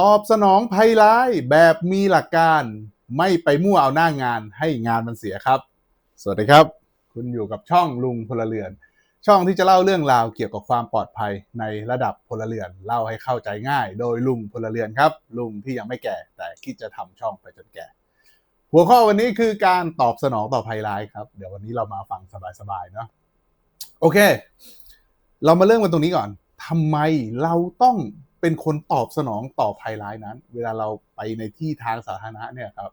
ตอบสนองภัยร้ายแบบมีหลักการไม่ไปมั่วเอาหน้างานให้งานมันเสียครับ สวัสดีครับ คุณอยู่กับช่องลุงพลเรือน ช่องที่จะเล่าเรื่องราวเกี่ยวกับความปลอดภัยในระดับพลเรือนเล่าให้เข้าใจง่าย โดยลุงพลเรือนครับ ลุงที่ยังไม่แก่แต่คิดจะทำช่องไปจนแก่ หัวข้อวันนี้คือการตอบสนองต่อภัยร้ายครับ เดี๋ยววันนี้เรามาฟังสบายๆเนาะโอเค เรามาเริ่มกันตรงนี้ก่อนทำไมเราต้อง เป็นคนตอบสนองต่อภัยร้ายนั้น เวลาเราไปในที่ทางสาธารณะเนี่ยครับ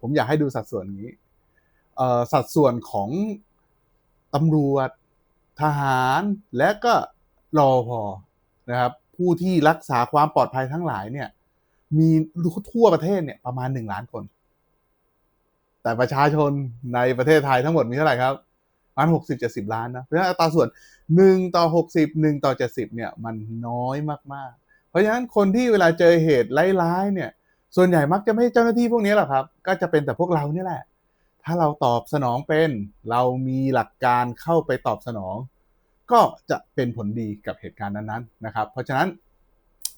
ผมอยากให้ดูสัดส่วนนี้สัดส่วนของตำรวจทหารและก็รอพอนะครับ ผู้ที่รักษาความปลอดภัยทั้งหลายเนี่ย มีทั่วประเทศเนี่ยประมาณหนึ่งล้านคน แต่ประชาชนในประเทศไทยทั้งหมดมีเท่าไหร่ครับ ประมาณหกสิบเจ็ดสิบล้านนะ เพราะฉะนั้นอัตราส่วนหนึ่งต่อหกสิบหนึ่งต่อเจ็ดสิบเนี่ยมันน้อยมากๆ เพราะฉะนั้นคนที่เวลาเจอเหตุร้ายๆเนี่ย ส่วนใหญ่มักจะไม่ใช่เจ้าหน้าที่พวกนี้หรอกครับ ก็จะเป็นแต่พวกเรานี่แหละ ถ้าเราตอบสนองเป็น เรามีหลักการเข้าไปตอบสนอง ก็จะเป็นผลดีกับเหตุการณ์นั้นๆนะครับ เพราะฉะนั้น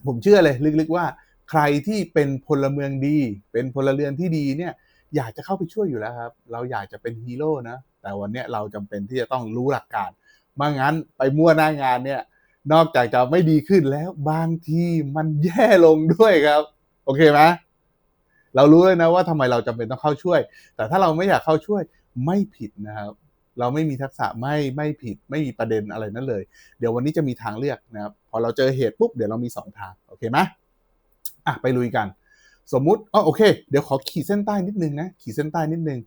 ผมเชื่อเลยลึกๆว่าใครที่เป็นพลเมืองดี เป็นพลเรือนที่ดีเนี่ยอยากจะเข้าไปช่วยอยู่แล้วครับ เราอยากจะเป็นฮีโร่นะ แต่วันนี้เราจำเป็นที่จะต้องรู้หลักการไม่งั้นไปมั่วหน้างานเนี่ย นอกจากจะไม่ดีขึ้นแล้วบางทีมันแย่ลงด้วยครับ โอเคไหมเรารู้เลยนะว่าทำไมเราจำเป็นต้องเข้าช่วย แต่ถ้าเราไม่อยากเข้าช่วยไม่ผิดนะครับเราไม่มีทักษะไม่ไม่ผิดไม่มีประเด็นอะไรนั่นเลย เดี๋ยววันนี้จะมีทางเลือกนะครับพอเราเจอเหตุปุ๊บเดี๋ยวเรามี 2 ทางโอเคไหมอะไปลุยกัน สมมุติอ๋อโอเค เดี๋ยวขอขีดเส้นใต้นิดนึงนะขีดเส้นใต้นิดนึง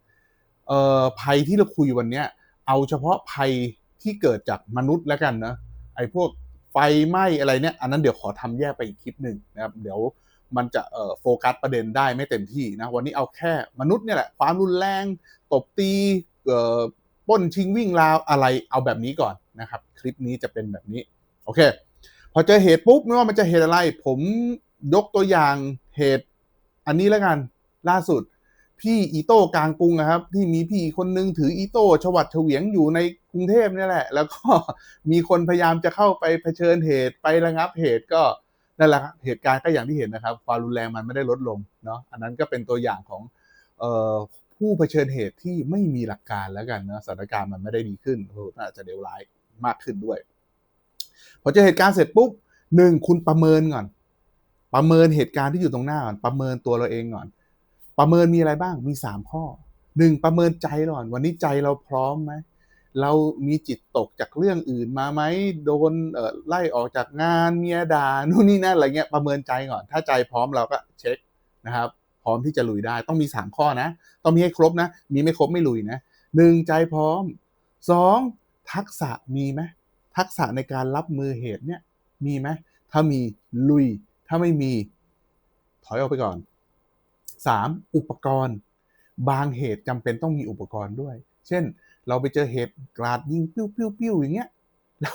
เอ่อภัยที่เราคุยวันเนี้ย เอาเฉพาะภัยที่เกิดจากมนุษย์แล้วกันนะไอ้พวกไฟไหม้อะไรเนี่ย อันนั้นเดี๋ยวขอทำแยกไปอีกคลิปหนึ่งนะครับ เดี๋ยวมันจะเอ่อโฟกัสประเด็นได้ไม่เต็มที่นะ วันนี้เอาแค่มนุษย์เนี่ยแหละ ความรุนแรง ตบตีเอ่อป้นชิงวิ่งราวอะไรเอาแบบนี้ก่อนนะครับ คลิปนี้จะเป็นแบบนี้ โอเค พอเจอเหตุปุ๊บไม่ว่ามันจะเหตุอะไร ผมยกตัวอย่างเหตุ อันนี้แล้วกันล่าสุด พี่อีโต้กลางกรุงนะครับ ที่มีพี่คนนึงถืออีโต้ชวัดเฉวียงอยู่ในกรุงเทพนี่แหละ แล้วก็มีคนพยายามจะเข้าไปเผชิญเหตุไประงับเหตุก็นั่นแหละครับเหตุการณ์ก็อย่างที่เห็นนะครับ ความรุนแรงมันไม่ได้ลดลงเนาะอันนั้นก็เป็นตัวอย่างของผู้เผชิญเหตุที่ไม่มีหลักการแล้วกันนะสถานการณ์มันไม่ได้ดีขึ้นโอ้น่าจะเลวร้ายมากขึ้นด้วยพอเจอเหตุการณ์เสร็จปุ๊บหนึ่งคุณประเมินก่อน ประเมินเหตุการณ์ที่อยู่ตรงหน้าก่อนประเมินตัวเราเองก่อน ประเมินมีอะไรบ้างมีสามข้อหนึ่งประเมินใจก่อนวันนี้ใจเราพร้อมไหมเรามีจิตตกจากเรื่องอื่นมาไหมโดนไล่ออกจากงานเมียด่านู่นนี่นั่นอะไรเงี้ยประเมินใจก่อน ถ้าใจพร้อมเราก็เช็คนะครับ พร้อมที่จะลุยได้ต้องมีสามข้อนะ ต้องมีให้ครบนะ มีไม่ครบไม่ลุยนะหนึ่งใจพร้อมสองทักษะมีไหมทักษะในการรับมือเหตุเนี่ยมีไหมถ้ามีลุย ถ้าไม่มี ถอยออกไปก่อน สามอุปกรณ์ บางเหตุจำเป็นต้องมีอุปกรณ์ด้วย เช่น เราไปเจอเหตุกราดยิงปิ้วปิ้วปิ้วอย่างเงี้ยเรา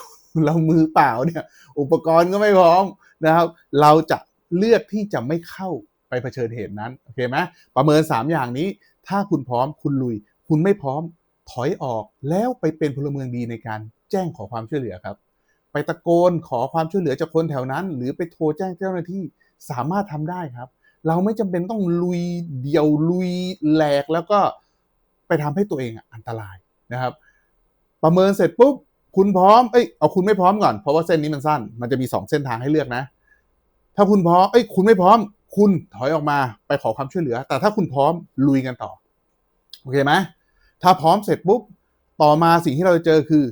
เรามือเปล่าเนี่ย อุปกรณ์ก็ไม่พร้อมนะครับ เราจะเลือกที่จะไม่เข้าไปเผชิญเหตุนั้นโอเคไหมประเมิน 3 อย่างนี้ ถ้าคุณพร้อมคุณลุย คุณไม่พร้อมถอยออกแล้วไปเป็นพลเมืองดีในการแจ้งขอความช่วยเหลือครับ ไปตะโกนขอความช่วยเหลือจากคนแถวนั้น หรือไปโทรแจ้งเจ้าหน้าที่สามารถทำได้ครับ เราไม่จำเป็นต้องลุยเดี่ยวลุยแหลกแล้วก็ไปทำให้ตัวเองอันตรายนะครับ ประเมินเสร็จปุ๊บคุณพร้อม เอ้ย เอาคุณไม่พร้อมก่อน เพราะว่าเส้นนี้มันสั้น มันจะมีสองเส้นทางให้เลือกนะ ถ้าคุณพร้อม เอ้ย คุณไม่พร้อม คุณถอยออกมาไปขอความช่วยเหลือ แต่ถ้าคุณพร้อมลุยกันต่อ โอเคไหม ถ้าพร้อมเสร็จปุ๊บ ต่อมาสิ่งที่เราจะเจอคือ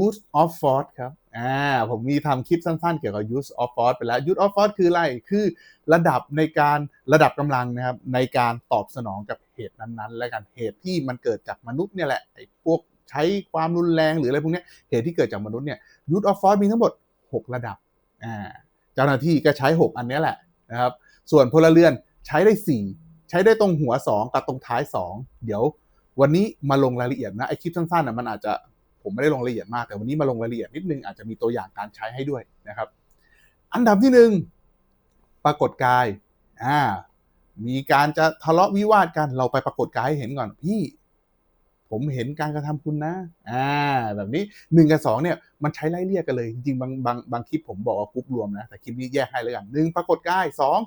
use of force ครับ อ่าผมมีทำคลิปสั้นๆ เกี่ยวกับ use of force ไปแล้ว use of force คืออะไร คือระดับในการระดับกำลังนะครับในการตอบสนองกับเหตุนั้นๆ และกันเหตุที่มันเกิดจากมนุษย์เนี่ยแหละไอ้พวกใช้ความรุนแรงหรืออะไรพวกนี้เหตุที่เกิดจากมนุษย์เนี่ย use of force มีทั้งหมด 6 ระดับอ่าเจ้าหน้าที่ก็ใช้ 6 อันนี้แหละนะครับส่วนพลเรือนใช้ได้ 4 ใช้ได้ตรงหัว 2 กับตรงท้าย 2 เดี๋ยววันนี้มาลงรายละเอียดนะไอคลิปสั้นๆนะมันอาจจะ ผมไม่ได้ลงรายละเอียดมากแต่วันนี้มาลงรายละเอียดนิดนึงอาจจะมีตัวอย่างการใช้ให้ด้วยนะครับ อันดับที่หนึ่งปรากฏกายอ่ามีการจะทะเลาะวิวาทกันเราไปปรากฏกายให้เห็นก่อนพี่ ผมเห็นการกระทำคุณนะอ่าแบบนี้หนึ่งกับสองเนี่ยมันใช้ไล่เรียกกันเลย จริงบางบางบางคลิปผมบอกว่ากรุ๊ปรวมนะแต่คลิปนี้แยกให้เลยกันหนึ่งปรากฏกายสอง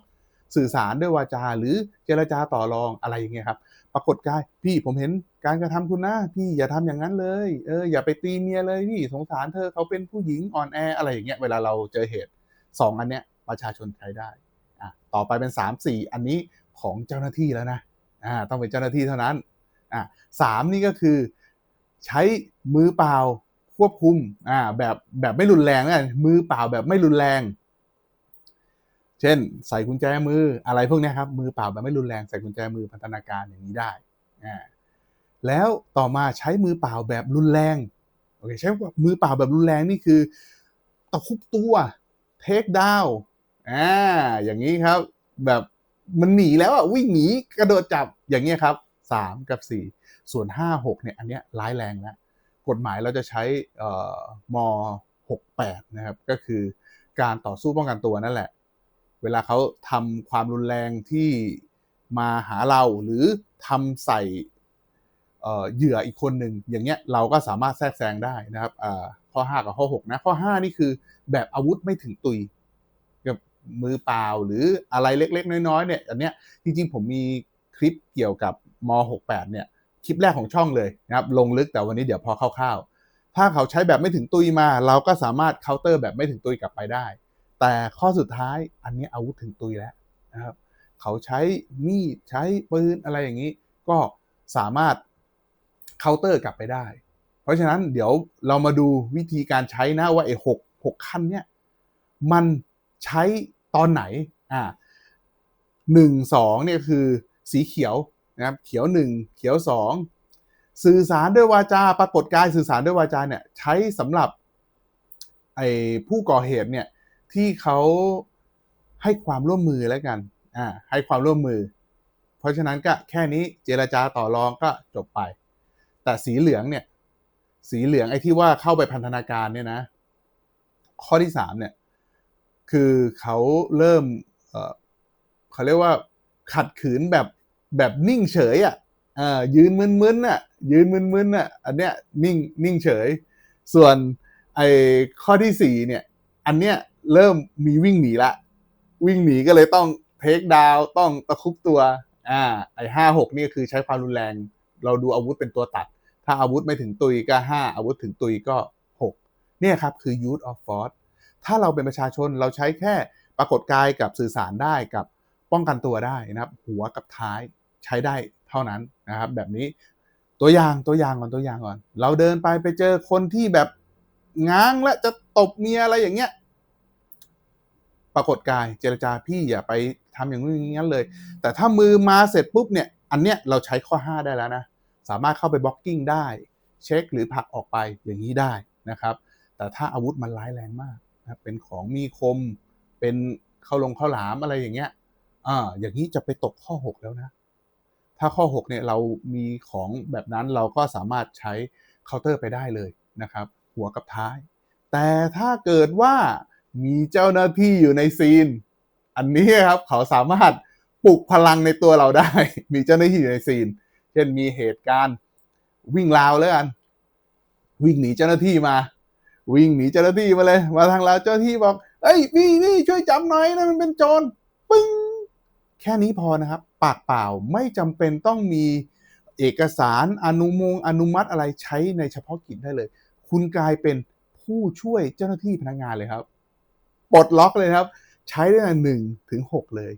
สื่อสารด้วยวาจาหรือเจรจาต่อรองอะไรอย่างเงี้ยครับ ปรากฏกาย พี่ผมเห็นการกระทำคุณนะพี่อย่าทำอย่างนั้นเลยเอออย่าไปตีเมียเลยพี่สงสารเธอเขาเป็นผู้หญิงอ่อนแออะไรอย่างเงี้ยเวลาเราเจอเหตุสองอันเนี้ยประชาชนใช้ได้อะต่อไปเป็นสามสี่อันนี้ของเจ้าหน้าที่แล้วนะอ่าต้องเป็นเจ้าหน้าที่เท่านั้นอะสามนี่ก็คือใช้มือเปล่าควบคุมอ่าแบบแบบไม่รุนแรงนะมือเปล่าแบบไม่รุนแรง เช่น ใส่กุญแจมืออะไรพวกนี้ครับมือเปล่าแบบไม่รุนแรงใส่กุญแจมือพันธนาการอย่างนี้ได้อ่าแล้วต่อมาใช้มือเปล่าแบบรุนแรงโอเคใช้มือเปล่าแบบรุนแรงนี่คือตะคุบตัวเทคดาวอ่าอย่างนี้ครับ แบบมันหนีแล้วอะวิ่งหนีกระโดดจับอย่างเงี้ยครับสามกับสี่ส่วนห้าหกเนี่ยอันเนี้ยร้ายแรงแล้วกฎหมายเราจะใช้เอ่อมหกแปดนะครับ ก็คือการต่อสู้ป้องกันตัวนั่นแหละ เวลาเขาทำความรุนแรงที่มาหาเราหรือทำใส่เหยื่ออีกคนหนึ่งอย่างเงี้ยเราก็สามารถแทรกแซงได้นะครับข้อ 5 กับข้อ 6 นะ ข้อ 5 นี่คือแบบอาวุธไม่ถึงตุยกับมือเปล่าหรืออะไรเล็ก ๆ น้อยๆเนี่ยอันเนี้ยจริงๆ ผมมีคลิปเกี่ยวกับม 68 เนี่ยคลิปแรกของช่องเลยนะครับลงลึกแต่วันนี้เดี๋ยวพอคร่าวๆถ้าเขาใช้แบบไม่ถึงตุยมา เราก็สามารถเคาน์เตอร์แบบไม่ถึงตุยกลับไปได้ แต่ข้อสุดท้ายอันนี้อาวุธถึงตุยแล้วนะครับ เขาใช้มีดใช้ปืนอะไรอย่างนี้ ก็สามารถเคาน์เตอร์กลับไปได้ เพราะฉะนั้นเดี๋ยวเรามาดูวิธีการใช้นะว่าไอ้หกหกขั้นเนี่ยมันใช้ตอนไหนอ่าหนึ่งสองเนี่ยคือสีเขียวนะครับเขียวหนึ่งเขียวสองสื่อสารด้วยวาจาปรากฏกายสื่อสารด้วยวาจาเนี่ยใช้สำหรับไอ้ผู้ก่อเหตุเนี่ย ที่เขาให้ความร่วมมือแล้วกัน อ่า ให้ความร่วมมือ เพราะฉะนั้นก็แค่นี้เจรจาต่อรองก็จบไป แต่สีเหลืองเนี่ย สีเหลืองไอ้ที่ว่าเข้าไปพันธนาการเนี่ยนะ ข้อที่สามเนี่ย คือเขาเริ่ม เออเขาเรียกว่าขัดขืนแบบแบบนิ่งเฉยอะเอ่ายืนมึนๆน่ะ ยืนมึนๆน่ะ อันเนี้ยนิ่งนิ่งเฉย ส่วนไอ้ข้อที่สี่เนี่ย อันเนี้ย เริ่มมีวิ่งหนีละ วิ่งหนีก็เลยต้องเทคดาวต้องตะคุบตัว อ่า ไอห้าหกนี่คือใช้ความรุนแรง เราดูอาวุธเป็นตัวตัด ถ้าอาวุธไม่ถึงตุยก็ห้าอาวุธถึงตุยก็หกเนี่ยครับคือ use of force ถ้าเราเป็นประชาชนเราใช้แค่ปรากฏกายกับสื่อสารได้กับป้องกันตัวได้นะครับ หัวกับท้ายใช้ได้เท่านั้นนะครับ แบบนี้ตัวอย่างตัวอย่างก่อนตัวอย่างก่อน เราเดินไปไปเจอคนที่แบบง้างและจะตบเมียอะไรอย่างเงี้ย ปรากฏกายเจรจาพี่อย่าไปทำอย่างนู้อย่างนั้นเลย แต่ถ้ามือมาเสร็จปุ๊บเนี่ยอันเนี้ยเราใช้ข้อ 5 ได้แล้วนะ สามารถเข้าไปบล็อกกิ้งได้ เช็คหรือผลักออกไปอย่างนี้ได้นะครับ แต่ถ้าอาวุธมันร้ายแรงมากนะเป็นของมีคม เป็นเข้าลงเข้าหลามอะไรอย่างเงี้ยอ่าอย่างนี้จะไปตกข้อ 6 แล้วนะ ถ้าข้อ 6 เนี่ยเรามีของแบบนั้นเราก็สามารถใช้เคาน์เตอร์ไปได้เลยนะครับ หัวกับท้าย แต่ถ้าเกิดว่า มีเจ้าหน้าที่อยู่ในซีน อันนี้ครับเขาสามารถปลุกพลังในตัวเราได้ มีเจ้าหน้าที่อยู่ในซีน เช่นมีเหตุการณ์วิ่งราวแล้วกัน วิ่งหนีเจ้าหน้าที่มา วิ่งหนีเจ้าหน้าที่มาเลย มาทางเราเจ้าหน้าที่บอกเอ้ยพี่นี่ช่วยจับหน่อยนะมันเป็นโจรปึ้งแค่นี้พอนะครับ ปากเปล่าไม่จำเป็นต้องมีเอกสารอนุมงอนุมัติอะไรใช้ในเฉพาะกิจได้เลย คุณกลายเป็นผู้ช่วยเจ้าหน้าที่พนักงานเลยครับ ปลดล็อกเลยครับ ใช้ได้หนึ่งถึงหกเลย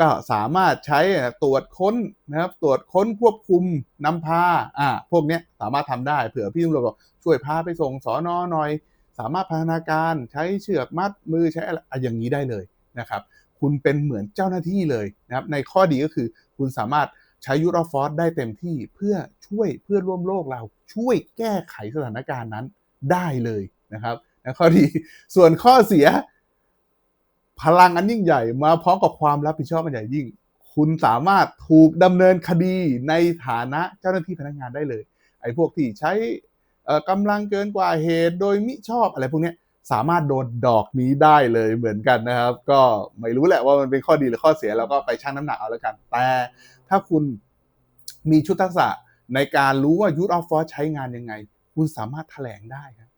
ก็สามารถใช้ตรวจค้นนะครับ ตรวจค้นควบคุมนำพาอ่าพวกเนี้ยสามารถทำได้เผื่อพี่ตำรวจบอกช่วยพาไปส่งสอนอหน่อย สามารถพัฒนาการใช้เชือกมัดมือใช้อะไรอย่างนี้ได้เลยนะครับ คุณเป็นเหมือนเจ้าหน้าที่เลยนะครับ ในข้อดีก็คือคุณสามารถใช้ยูโรฟอร์สได้เต็มที่เพื่อช่วยเพื่อร่วมโลกเราช่วยแก้ไขสถานการณ์นั้นได้เลยนะครับ ข้อดี ส่วนข้อเสีย พลังอันยิ่งใหญ่มาพร้อมกับความรับผิดชอบอันใหญ่ยิ่ง คุณสามารถถูกดำเนินคดีในฐานะเจ้าหน้าที่พนักงานได้เลย ไอ้พวกที่ใช้กำลังเกินกว่าเหตุโดยมิชอบอะไรพวกนี้สามารถโดนดอกนี้ได้เลยเหมือนกันนะครับ ก็ไม่รู้แหละว่ามันเป็นข้อดีหรือข้อเสียเราก็ไปชั่งน้ำหนักเอาแล้วกัน แต่ถ้าคุณมีชุดทักษะในการรู้ว่า use of force ใช้งานยังไง คุณสามารถแถลงได้ครับ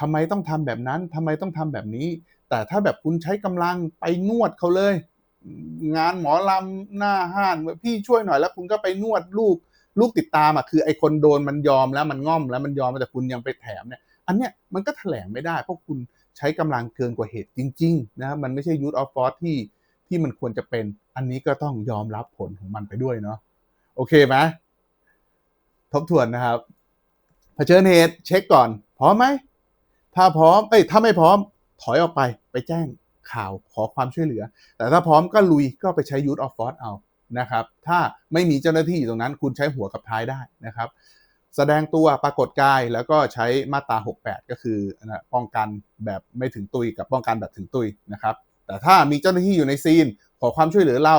ทำไมต้องทำแบบนั้นทำไมต้องทำแบบนี้ แต่ถ้าแบบคุณใช้กำลังไปนวดเขาเลย งานหมอลำหน้าห้านพี่ช่วยหน่อยแล้วคุณก็ไปนวดลูกลูกติดตามอะคือไอ้คนโดนมันยอมแล้วมันง่อมแล้วมันยอมแต่คุณยังไปแถมเนี่ย อันเนี้ยมันก็แถลงไม่ได้ เพราะคุณใช้กำลังเกินกว่าเหตุจริง ๆ นะครับมันไม่ใช่ use of force ที่ที่มันควรจะเป็น อันนี้ก็ต้องยอมรับผลของมันไปด้วยเนาะโอเคไหมทบทวนนะครับเผชิญเหตุเช็คก่อนพร้อมไหม ถ้าพร้อมเอ้ยถ้าไม่พร้อมถอยออกไปไปแจ้งข่าวขอความช่วยเหลือ แต่ถ้าพร้อมก็ลุยก็ไปใช้ use of force เอานะครับ ถ้าไม่มีเจ้าหน้าที่อยู่ตรงนั้นคุณใช้หัวกับท้ายได้นะครับ แสดงตัวปรากฏกายแล้วก็ใช้มาตรา 68 ก็คือนะป้องกันแบบไม่ถึงตุยกับป้องกันแบบถึงตุยนะครับ แต่ถ้ามีเจ้าหน้าที่อยู่ในซีน ขอความช่วยเหลือเรา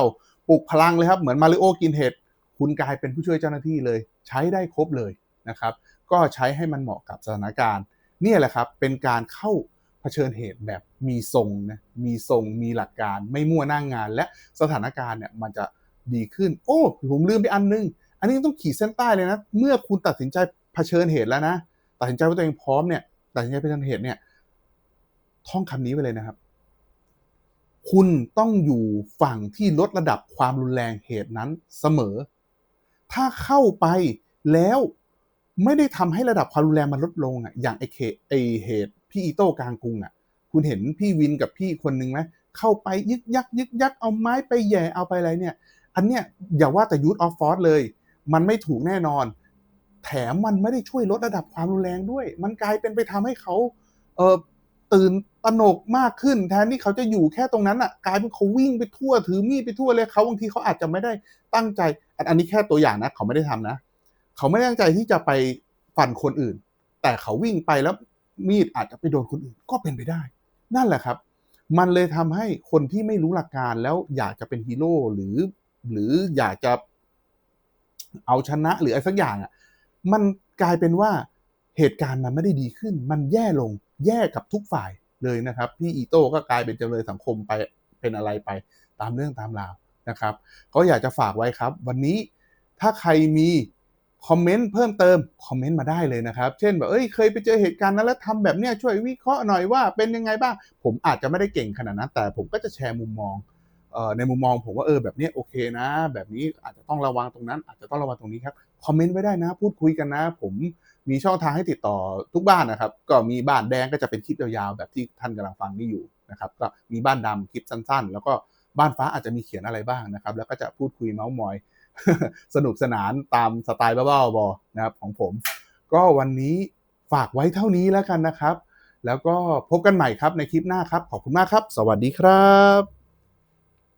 ปลุกพลังเลยครับ เหมือนมาริโอกินเห็ดคุณกลายเป็นผู้ช่วยเจ้าหน้าที่เลย ใช้ได้ครบเลยนะครับ ก็ใช้ให้มันเหมาะกับสถานการณ์ เนี่ยแหละครับเป็นการเข้าเผชิญเหตุแบบมีทรงนะมีทรงมีหลักการไม่มั่วหน้างงาน และสถานการณ์เนี่ยมันจะดีขึ้น โอ้ผมลืมไปอันนึง อันนี้ต้องขีดเส้นใต้เลยนะ เมื่อคุณตัดสินใจเผชิญเหตุแล้วนะ ตัดสินใจว่าตัวเองพร้อมเนี่ย ตัดสินใจเผชิญเหตุเนี่ย ท่องคำนี้ไปเลยนะครับ คุณต้องอยู่ฝั่งที่ลดระดับความรุนแรงเหตุนั้นเสมอ ถ้าเข้าไปแล้ว ไม่ได้ทำให้ระดับความรุนแรงมันลดลงอะอย่างไอเคไอเหตุพี่อีโต้กลางกรุงอะ คุณเห็นพี่วินกับพี่คนนึงไหมเข้าไปยึกยักยึกยักเอาไม้ไปแย่เอาไปอะไรเนี่ย อันเนี้ยอย่าว่าแต่ use of force เลย มันไม่ถูกแน่นอน แถมมันไม่ได้ช่วยลดระดับความรุนแรงด้วย มันกลายเป็นไปทำให้เขาเออตื่นตระหนกมากขึ้นแทนที่เขาจะอยู่แค่ตรงนั้นอะกลายเป็นเขาวิ่งไปทั่วถือมีดไปทั่วเลยเขาบางทีเขาอาจจะไม่ได้ตั้งใจ อันอันนี้แค่ตัวอย่างนะ เขาไม่ได้ทำนะ เขาไม่ตั้งใจที่จะไปฟันคนอื่น แต่เขาวิ่งไปแล้วมีดอาจจะไปโดนคนอื่นก็เป็นไปได้ นั่นแหละครับ มันเลยทำให้คนที่ไม่รู้หลักการแล้วอยากจะเป็นฮีโร่หรือหรืออยากจะเอาชนะหรืออะไรสักอย่างอะมันกลายเป็นว่าเหตุการณ์มันไม่ได้ดีขึ้น มันแย่ลงแย่กับทุกฝ่ายเลยนะครับ พี่อีโต้ก็กลายเป็นจำเลยสังคมไปเป็นอะไรไปตามเรื่องตามราวนะครับ ก็อยากจะฝากไว้ครับ วันนี้ถ้าใครมี คอมเมนต์เพิ่มเติมคอมเมนต์มาได้เลยนะครับ เช่นแบบเอ้ยเคยไปเจอเหตุการณ์นั้นแล้วทำแบบเนี้ยช่วยวิเคราะห์หน่อยว่าเป็นยังไงบ้าง ผมอาจจะไม่ได้เก่งขนาดนั้น แต่ผมก็จะแชร์มุมมองออในมุมมองผมว่าเออแบบนี้โอเคนะ แบบนี้อาจจะต้องระวังตรงนั้น อาจจะต้องระวังตรงนี้ครับคอมเมนต์ไว้ได้นะ พูดคุยกันนะ ผมมีช่องทางให้ติดต่อทุกบ้านนะครับ ก็มีบ้านแดงก็จะเป็นคลิปยาวๆแบบที่ท่านกำลังฟังนี่อยู่นะครับก็มีบ้านดำคลิปสั้นๆ แล้วก็บ้านฟ้าอาจจะมีเขียนอะไรบ้างนะครับ แล้วก็จะพูดคุยเมาส์มอย สนุกสนานตามสไตล์บ้าๆบอๆนะครับของผม ก็วันนี้ฝากไว้เท่านี้แล้วกันนะครับ แล้วก็พบกันใหม่ครับในคลิปหน้าครับ ขอบคุณมากครับ สวัสดีครับ